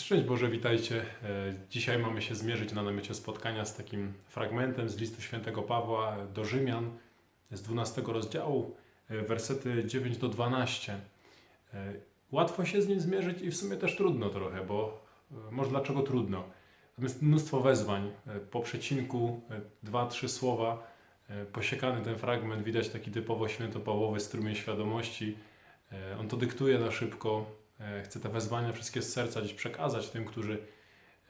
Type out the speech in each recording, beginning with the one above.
Szczęść Boże, witajcie. E, Dzisiaj mamy się zmierzyć na namiocie spotkania z takim fragmentem z listu świętego Pawła do Rzymian z 12 rozdziału, e, wersety 9 do 12. E, Łatwo się z nim zmierzyć i w sumie też trudno trochę, bo może dlaczego trudno? Tam jest mnóstwo wezwań. Po przecinku dwa, trzy słowa, posiekany ten fragment, widać taki typowo świętopawłowy strumień świadomości. On to dyktuje na szybko, Chcę te wezwania wszystkie z serca dziś przekazać tym, którzy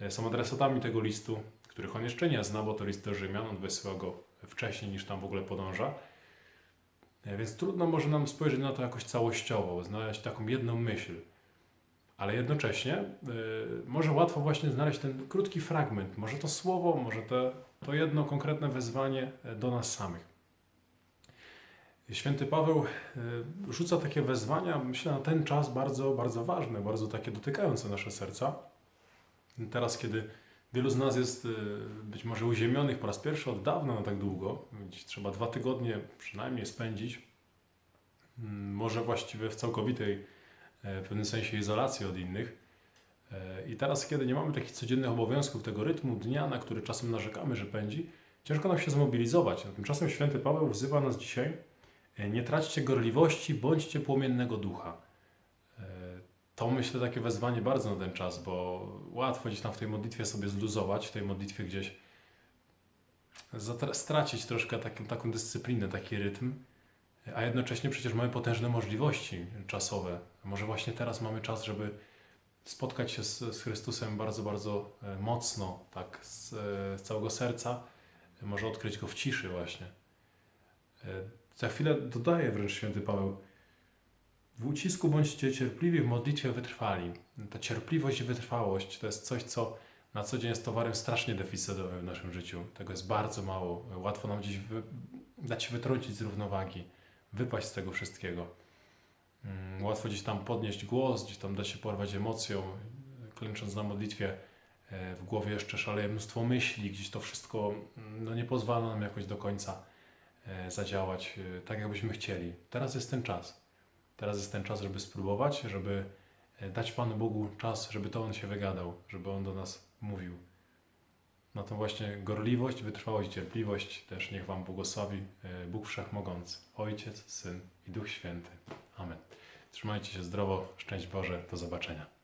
e, są adresatami tego listu, których on jeszcze nie zna, bo to list do Rzymian, on wysyła go wcześniej niż tam w ogóle podąża. E, Więc trudno może nam spojrzeć na to jakoś całościowo, znaleźć taką jedną myśl. Ale jednocześnie e, może łatwo właśnie znaleźć ten krótki fragment, może to słowo, może to, to jedno konkretne wezwanie e, do nas samych. Święty Paweł e, rzuca takie wezwania, myślę, na ten czas bardzo, bardzo ważne, bardzo takie dotykające nasze serca. Teraz, kiedy wielu z nas jest e, być może uziemionych po raz pierwszy od dawna na tak długo, trzeba dwa tygodnie przynajmniej spędzić, mm, może właściwie w całkowitej, e, w pewnym sensie izolacji od innych. E, I teraz, kiedy nie mamy takich codziennych obowiązków, tego rytmu dnia, na który czasem narzekamy, że pędzi, ciężko nam się zmobilizować. Tymczasem święty Paweł wzywa nas dzisiaj, Nie traćcie gorliwości, bądźcie płomiennego ducha. E, To myślę takie wezwanie bardzo na ten czas, bo łatwo gdzieś tam w tej modlitwie sobie zluzować, w tej modlitwie gdzieś stracić troszkę taką, taką dyscyplinę, taki rytm, e, a jednocześnie przecież mamy potężne możliwości czasowe. Może właśnie teraz mamy czas, żeby spotkać się z, z Chrystusem bardzo, bardzo e, mocno, tak z, e, z całego serca, E, może odkryć Go w ciszy właśnie. E, za chwilę dodaje wręcz święty Paweł. W ucisku bądźcie cierpliwi, w modlitwie wytrwali. Ta cierpliwość i wytrwałość to jest coś, co na co dzień jest towarem strasznie deficytowym w naszym życiu. Tego jest bardzo mało. Łatwo nam gdzieś wy, dać się wytrącić z równowagi, wypaść z tego wszystkiego. Mm, Łatwo gdzieś tam podnieść głos, gdzieś tam dać się porwać emocją, klęcząc na modlitwie. e, W głowie jeszcze szaleje mnóstwo myśli, gdzieś to wszystko mm, no, nie pozwala nam jakoś do końca zadziałać e, tak, jakbyśmy chcieli. Teraz jest ten czas. Teraz jest ten czas, żeby spróbować, żeby e, dać Panu Bogu czas, żeby to On się wygadał, żeby On do nas mówił. Na tą właśnie gorliwość, wytrwałość, cierpliwość też niech Wam błogosławi e, Bóg Wszechmogący, Ojciec, Syn i Duch Święty. Amen. Trzymajcie się zdrowo, szczęść Boże, do zobaczenia.